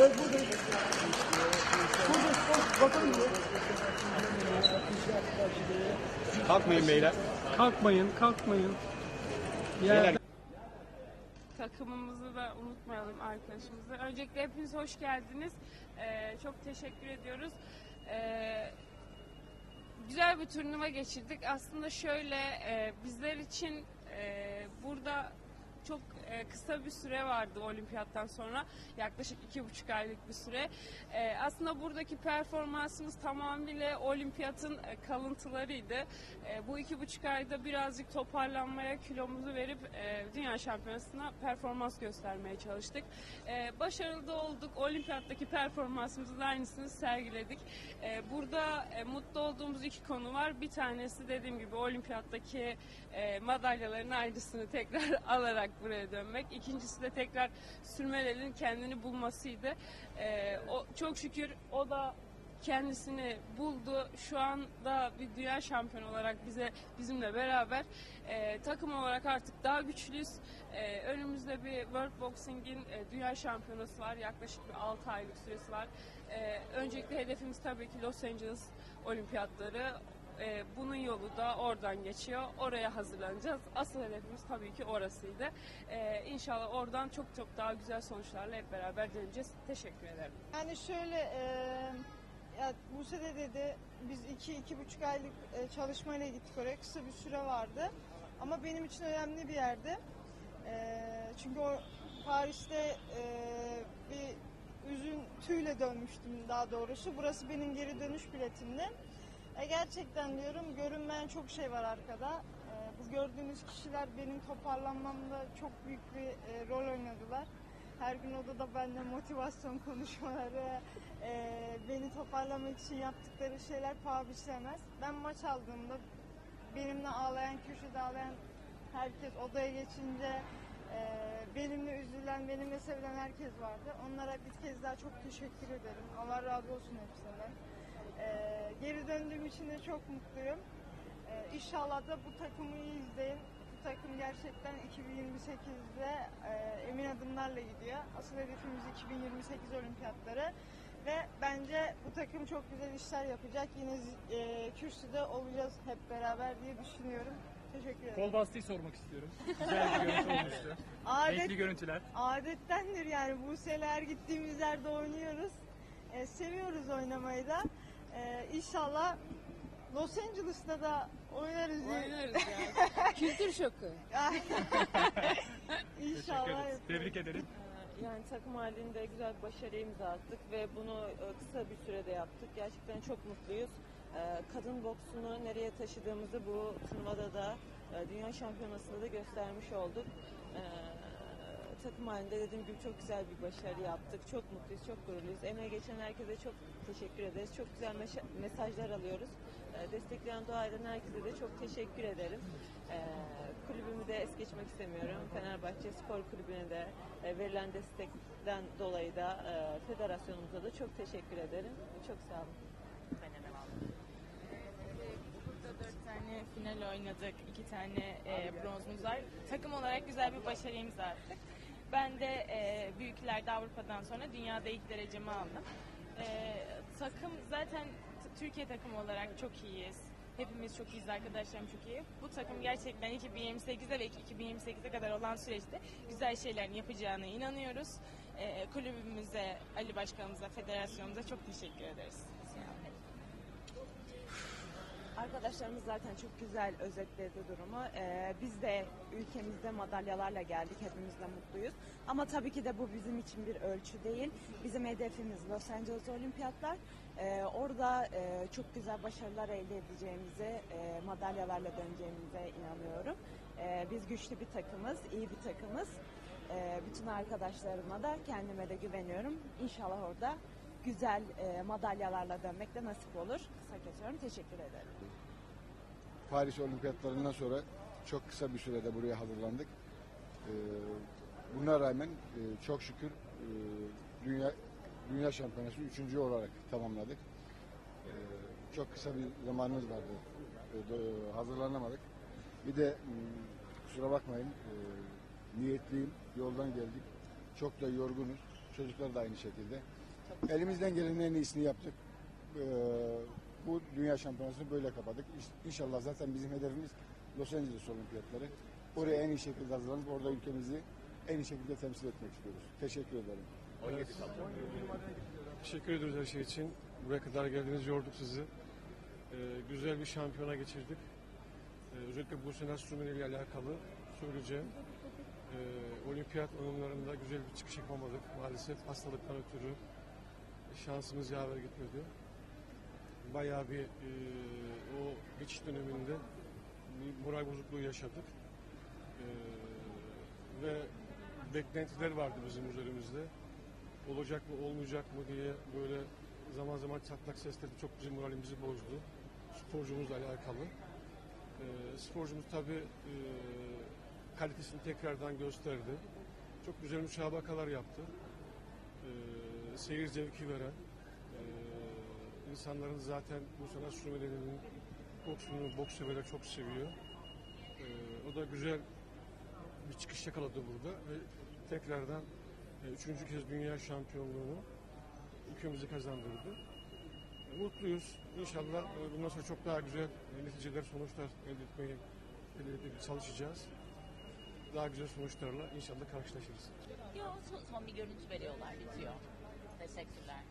Evet buradayız. Buradayız. Bakalım diyor. Kalkmayın beyler. Kalkmayın, kalkmayın. Yerden takımımızı da unutmayalım arkadaşımızı. Öncelikle hepiniz hoş geldiniz. Ee, çok teşekkür ediyoruz. Ee, güzel bir turnuva geçirdik. Aslında şöyle e, bizler için e, burada çok e, kısa bir süre vardı olimpiyattan sonra. Yaklaşık iki buçuk aylık bir süre. E, aslında buradaki performansımız tamamıyla olimpiyatın e, kalıntılarıydı. E, bu iki buçuk ayda birazcık toparlanmaya, kilomuzu verip e, dünya şampiyonasına performans göstermeye çalıştık. E, başarılı da olduk. Olimpiyattaki performansımızın aynısını sergiledik. E, burada e, mutlu olduğumuz iki konu var. Bir tanesi dediğim gibi olimpiyattaki e, madalyaların aynısını tekrar alarak buraya dönmek. İkincisi de tekrar sürmelerin kendini bulmasıydı. E, o, çok şükür o da kendisini buldu. Şu anda bir dünya şampiyonu olarak bize bizimle beraber e, takım olarak artık daha güçlüyüz. E, önümüzde bir World Boxing'in e, dünya şampiyonası var. Yaklaşık bir 6 aylık süresi var. E, öncelikle hedefimiz tabii ki Los Angeles olimpiyatları. E, bunun yolu da oradan geçiyor. Oraya hazırlanacağız. Asıl hedefimiz tabii ki orasıydı. E, inşallah oradan çok çok daha güzel sonuçlarla hep beraber döneceğiz. Teşekkür ederim. Yani şöyle e, ya Buse de dedi biz iki iki buçuk aylık e, çalışmayla gittik oraya kısa bir süre vardı ama benim için önemli bir yerdi E, çünkü o Paris'te e, bir üzüntüyle dönmüştüm daha doğrusu burası benim geri dönüş biletimdi e, gerçekten diyorum görünmeyen çok şey var arkada E, bu gördüğünüz kişiler benim toparlanmamda çok büyük bir e, rol oynadılar her gün odada benimle motivasyon konuşmaları, e, beni toparlamak için yaptıkları şeyler paha biçilemez. Ben maç aldığımda benimle ağlayan, köşede ağlayan herkes odaya geçince e, benimle üzülen, benimle sevilen herkes vardı. Onlara bir kez daha çok teşekkür ederim. Allah razı olsun hepsinden. E, geri döndüğüm için de çok mutluyum. E, inşallah da bu takımı iyi izleyin. Bu takım gerçekten 2028'de e, emin adımlarla gidiyor. Asıl hedefimiz 2028 olimpiyatları. Ve bence bu takım çok güzel işler yapacak. Yine e, kürsüde olacağız hep beraber diye düşünüyorum. Teşekkür ederim. Kol bastığı sormak istiyorum. Güzel bir görüntü olmuştu. Adet, Renkli görüntüler. adettendir yani bu seneler gittiğimiz yerde oynuyoruz. E, seviyoruz oynamayı da. E, inşallah Los Angeles'ta da oynarız diye. Oynarız yani. Kültür şoku. Teşekkür İnşallah. ederiz. Tebrik ederim. Ee, Yani takım halinde güzel bir başarıya imza attık ve bunu e, kısa bir sürede yaptık. Gerçekten çok mutluyuz. Ee, Kadın boksunu nereye taşıdığımızı bu turnuvada da e, dünya şampiyonasında da göstermiş olduk. Ee, Takım halinde dediğim gibi çok güzel bir başarı yaptık. Çok mutluyuz, çok gururluyuz. Emeğe geçen herkese çok teşekkür ederiz. Çok güzel mesajlar alıyoruz. Ee, Destekleyen dua eden herkese de çok teşekkür ederim. Ee, kulübümü de es geçmek istemiyorum. Fenerbahçe Spor Kulübü'ne de e, verilen destekten dolayı da e, federasyonumuza da çok teşekkür ederim. Çok sağ olun. Burada dört tane final oynadık, iki tane e, bronzumuz var. Takım olarak güzel bir başarı imza attık. Ben de e, büyüklerde Avrupa'dan sonra dünyada ilk derecemi aldım. E, takım zaten Türkiye takımı olarak çok iyiyiz. Hepimiz çok iyiyiz, arkadaşlarım çok iyi. Bu takım gerçekten 2028'de ve 2028'e kadar olan süreçte güzel şeylerin yapacağına inanıyoruz. E, kulübümüze, Ali Başkanımıza, federasyonumuza çok teşekkür ederiz. Arkadaşlarımız zaten çok güzel özetledi durumu. Ee, biz de ülkemizde madalyalarla geldik. Hepimiz de mutluyuz. Ama tabii ki de bu bizim için bir ölçü değil. Bizim hedefimiz Los Angeles Olimpiyatlar. Ee, orada e, çok güzel başarılar elde edeceğimize, e, madalyalarla döneceğimize inanıyorum. Ee, biz güçlü bir takımız, iyi bir takımız. Ee, bütün arkadaşlarıma da kendime de güveniyorum. İnşallah orada güzel e, madalyalarla dönmek de nasip olur. Kısa kesiyorum. Teşekkür ederim. Paris Olimpiyatlarından sonra çok kısa bir sürede buraya hazırlandık. Ee, buna rağmen e, çok şükür e, dünya dünya şampiyonası üçüncü olarak tamamladık. Ee, çok kısa bir zamanımız vardı. Ee, hazırlanamadık. Bir de kusura bakmayın e, niyetliyim. Yoldan geldik. Çok da yorgunuz. Çocuklar da aynı şekilde. Elimizden gelenin en iyisini yaptık. Bu dünya şampiyonasını böyle kapadık. İnşallah zaten bizim hedefimiz Los Angeles olimpiyatları. Oraya en iyi şekilde hazırlanıp orada ülkemizi en iyi şekilde temsil etmek istiyoruz. Teşekkür ederim. Teşekkür ediyoruz her şey için. Buraya kadar geldiniz, yorduk sizi. Ee, güzel bir şampiyona geçirdik. Ee, özellikle bu sene Sümeyye ile alakalı söyleyeceğim. Ee, olimpiyat oyunlarında güzel bir çıkış yapamadık. Maalesef hastalıktan ötürü şansımız yaver gitmedi. Bayağı bir e, o geçiş döneminde moral bozukluğu yaşadık. Ee, ve beklentiler vardı bizim üzerimizde olacak mı olmayacak mı diye böyle zaman zaman çatlak sesleri çok bizim moralimizi bozdu. Sporcumuzla alakalı. Ee, sporcumuz tabii e, kalitesini tekrardan gösterdi. Çok güzel müsabakalar yaptı. Ee, seyir zevki veren, e, insanların zaten bu sene Sümeyye'nin boksunu, boks severler çok seviyor. Ee, o da güzel bir çıkış yakaladı burada ve tekrardan e, Üçüncü kez dünya şampiyonluğunu ülkemize kazandırdı. E, Mutluyuz. İnşallah e, bundan sonra çok daha güzel e, neticeler, sonuçlar elde etmeye elde etmeye çalışacağız. Daha güzel sonuçlarla inşallah karşılaşırız. Yok son, son bir görüntü veriyorlar bitiyor. Teşekkürler.